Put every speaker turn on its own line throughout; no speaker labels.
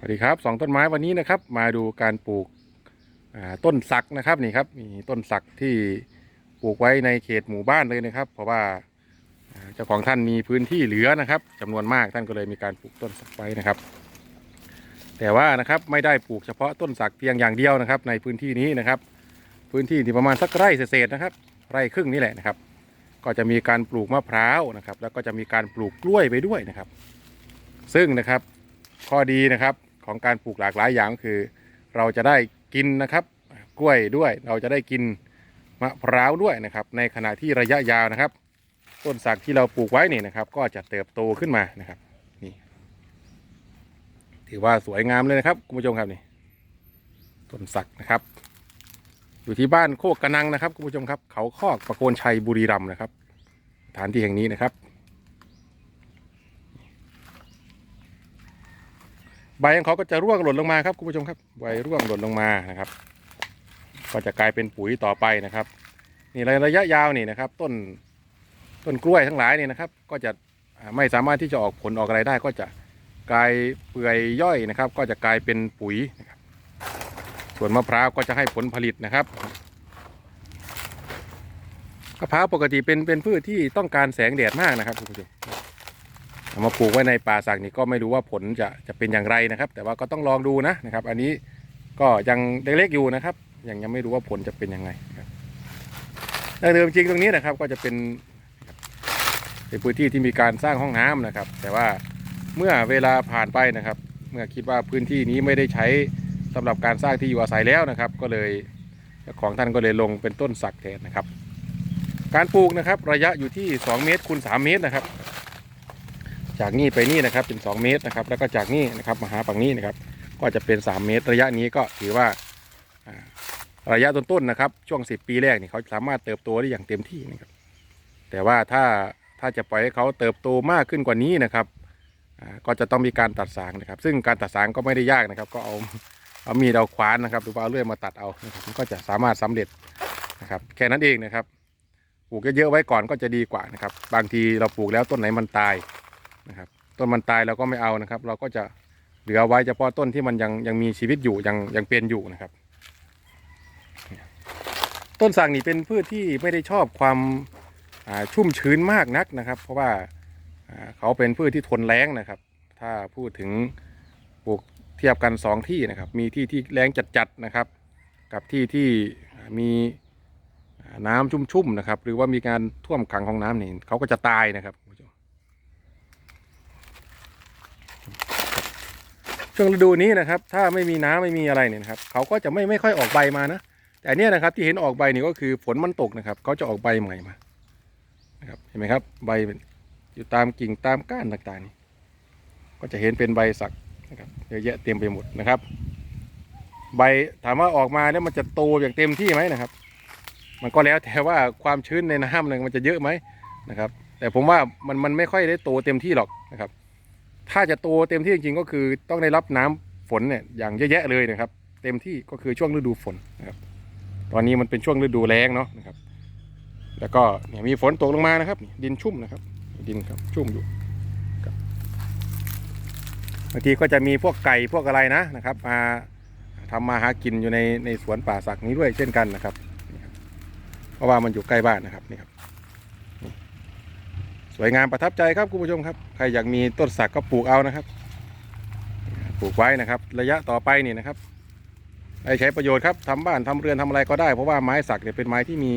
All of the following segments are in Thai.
สวัสดีครับสองต้นไม้วันนี้นะครับ มาดูการปลูกต้นสักนะครับนี่ครับมีต้นสักที่ปลูกไว้ในเขตหมู่บ้านเลยนะครับ เพราะว่าเจ้าของท่านมีพื้นที่เหลือนะครับจำนวนมากท่านก็เลยมีการปลูกต้นสักไว้นะครับ แต่ว่านะครับไม่ได้ปลูกเฉพาะต้นสักเพียงอย่างเดียวนะครับ ในพื้นที่นี้นะครับ พื้นที่ที่ประมาณสักไร่เศษนะครับ ไร่ครึ่งนี่แหละนะครับ ก็จะมีการปลูกมะพร้าวนะครับ แล้วก็จะมีการปลูกกล้วยไปด้วยนะครับ ซึ่งนะครับข้อดีนะครับ ของการปลูกหลากหลายอย่างก็คือ เราจะได้กินนะครับ กล้วยด้วยเราจะได้กินมะพร้าวด้วยนะครับ ในขณะที่ระยะยาวนะครับ ต้นสักที่เราปลูกไว้นี่นะครับ ก็จะเติบโตขึ้นมานะครับนี่ถือว่าสวยงามเลยนะครับคุณผู้ชมครับนี่ต้นสักนะครับ อยู่ที่บ้านโคกกระนังนะครับคุณผู้ชมครับ เขาคอกประโคนชัยบุรีรัมย์นะครับสถานที่แห่งนี้นะครับ ใบของเขาก็จะร่วงหล่นลงมาครับคุณผู้ชมครับใบร่วงหล่นลงมานะครับ ก็จะกลายเป็นปุ๋ยต่อไปนะครับ นี่ระยะยาวนี่นะครับ ต้นต้นกล้วยทั้งหลายนี่นะครับ ก็จะไม่สามารถที่จะออกผลออกอะไรได้ ก็จะกลายเปื่อยย่อยนะครับ ก็จะกลายเป็นปุ๋ยนะครับ ส่วนมะพร้าวก็จะให้ผลผลิตนะครับมะพร้าวปกติเป็นเป็นพืชที่ต้องการแสงแดดมากนะครับคุณผู้ชม เอามาปลูกไว้ในป่าสักนี่ก็ไม่รู้ว่าผลจะจะเป็นอย่างไรนะครับ แต่ว่าก็ต้องลองดูนะนะครับ อันนี้ก็ยังเล็กๆอยู่นะครับ ยังยังไม่รู้ว่าผลจะเป็นยังไงครับแต่เดิมจริงตรงนี้นะครับก็จะเป็นเป็นพื้นที่ที่มีการสร้างห้องน้ำนะครับ แต่ว่าเมื่อเวลาผ่านไปนะครับ เมื่อคิดว่าพื้นที่นี้ไม่ได้ใช้สำหรับการสร้างที่อยู่อาศัยแล้วนะครับ ก็เลยของท่านก็เลยลงเป็นต้นสักแทนนะครับ การปลูกนะครับระยะอยู่ที่ 2 เมตรคูณ3เมตรนะครับ จากนี่ไปนี่นะครับเป็น2เมตรนะครับ แล้วก็จากนี่นะครับมาหาฝั่งนี้นะครับ ก็จะเป็น 3 เมตร ระยะนี้ก็ถือว่าระยะต้นๆนะครับ ช่วง 10 ปีแรกนี่เขาสามารถเติบโตได้อย่างเต็มที่นะครับ แต่ว่าถ้าถ้าจะปล่อยให้เขาเติบโตมากขึ้นกว่านี้นะครับก็จะต้องมีการตัดสางนะครับ ซึ่งการตัดสางก็ไม่ได้ยากนะครับ ก็เอาเอามีดเอาขวานนะครับ หรือว่าเอาเลื่อยมาตัดเอานะครับก็จะสามารถสำเร็จนะครับ แค่นั้นเองนะครับ ปลูกเยอะๆไว้ก่อนก็จะดีกว่านะครับ บางทีเราปลูกแล้วต้นไหนมันตาย นะครับ ต้นมันตายเราก็ไม่เอานะครับ เราก็จะเหลือไว้เฉพาะต้นที่มันยังยังมีชีวิตอยู่ยังยังเป็นอยู่นะครับ ต้นสักนี่เป็นพืชที่ไม่ได้ชอบความชุ่มชื้นมากนักนะครับ เพราะว่าเขาเป็นพืชที่ทนแล้งนะครับ ถ้าพูดถึงปลูกเทียบกันสองที่นะครับ มีที่ที่แล้งจัดๆนะครับ กับที่ที่มีน้ำชุ่มๆนะครับ หรือว่ามีการท่วมขังของน้ำนี่เขาก็จะตายนะครับ ช่วงฤดูนี้นะครับ ถ้าไม่มีน้ำไม่มีอะไรเนี่ยครับเขาก็จะไม่ไม่ค่อยออกใบมานะ แต่เนี่ยนะครับที่เห็นออกใบนี่ก็คือฝนมันตกนะครับเขาจะออกใบใหม่มานะครับเห็นไหมครับใบอยู่ตามกิ่งตามก้านต่างๆนี่ก็จะเห็นเป็นใบสักนะครับเยอะแยะเต็มไปหมดนะครับ ใบถามว่าออกมาแล้วมันจะโตอย่างเต็มที่ไหมนะครับ มันก็แล้วแต่ว่าความชื้นในน้ำเนี่ยมันจะเยอะไหมนะครับ แต่ผมว่ามันมันไม่ค่อยได้โตเต็มที่หรอกนะครับ ถ้าจะโตเต็มที่จริงๆก็คือต้องได้รับน้ำฝนเนี่ยอย่างเยอะแยะเลยนะครับ เต็มที่ก็คือช่วงฤดูฝนนะครับ ตอนนี้มันเป็นช่วงฤดูแล้งเนาะนะครับ แล้วก็เนี่ยมีฝนตกลงมานะครับ ดินชุ่มนะครับ ดินครับชุ่มอยู่บางทีก็จะมีพวกไก่พวกอะไรนะนะครับมาทำมาหากินอยู่ในในสวนป่าสักนี้ด้วยเช่นกันนะครับ เพราะว่ามันอยู่ใกล้บ้านนะครับนี่ครับ สวยงามประทับใจครับคุณผู้ชมครับ ใครอยากมีต้นสักก็ปลูกเอานะครับ ปลูกไว้นะครับ ระยะต่อไปนี่นะครับได้ใช้ประโยชน์ครับทำบ้านทำเรือนทำอะไรก็ได้ เพราะว่าไม้สักเนี่ยเป็นไม้ที่มี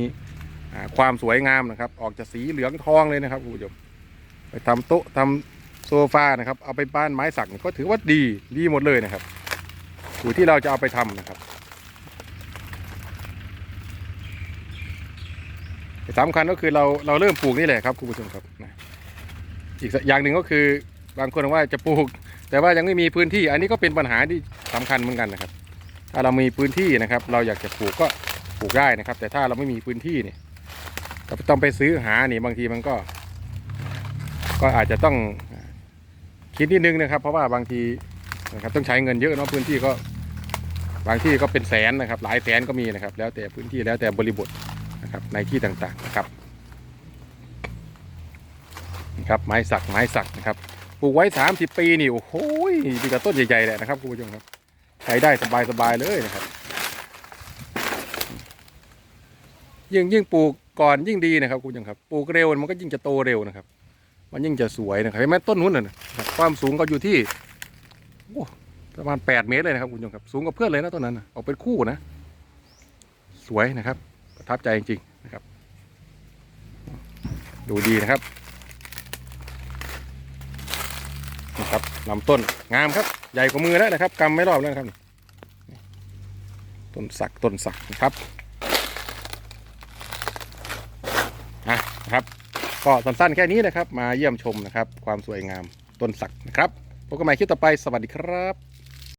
ความสวยงามนะครับ ออกจะสีเหลืองทองเลยนะครับคุณผู้ชมไปทำโต๊ะทำโซฟานะครับ เอาไปบ้านไม้สักก็ถือว่าดีดีหมดเลยนะครับอยู่ที่เราจะเอาไปทำนะครับสำคัญก็คือเราเราเริ่มปลูกนี่แหละครับคุณผู้ชมครับนะ อีกอย่างหนึ่งก็คือบางคนว่าจะปลูก แต่ว่ายังไม่มีพื้นที่ อันนี้ก็เป็นปัญหาที่สำคัญเหมือนกันนะครับ ถ้าเรามีพื้นที่นะครับ เราอยากจะปลูกก็ปลูกได้นะครับ แต่ถ้าเราไม่มีพื้นที่เนี่ยเราต้องไปซื้อหานี่บางทีมันก็ ก็อาจจะต้องคิดนิดนึงนะครับ เพราะว่าบางทีนะครับต้องใช้เงินเยอะเนาะพื้นที่ก็บางที่ก็เป็นแสนนะครับ หลายแสนก็มีนะครับ แล้วแต่พื้นที่แล้วแต่บริบทนะครับในที่ต่างๆนะครับ ครับไม้สักไม้สักนะครับปลูกไว้สามสิบปีนี่โอ้โหดีกับต้นใหญ่ๆแหละนะครับคุณผู้ชมครับใช้ได้สบายๆเลยนะครับ ยิ่งยิ่งปลูกก่อนยิ่งดีนะครับคุณผู้ชมครับปลูกเร็วมันก็ยิ่งจะโตเร็วนะครับ มันยิ่งจะสวยนะครับเห็นไหมต้นนู้นน่ะความสูงก็อยู่ที่ประมาณ 8 เมตรเลยนะครับคุณผู้ชมครับสูงกว่าเพื่อนเลยนะต้นนั้นออกเป็นคู่นะ สวยนะครับ ประทับใจจริงๆนะครับ ดูดีนะครับ นะครับลำต้นงามครับ ใหญ่กว่ามือแล้วนะครับกำไม่รอบแล้วครับ ต้นสักต้นสักนะครับอะนะครับ ก็สั้นๆแค่นี้นะครับ มาเยี่ยมชมนะครับ ความสวยงามต้นสักนะครับพบกันใหม่คลิปต่อไปสวัสดีครับ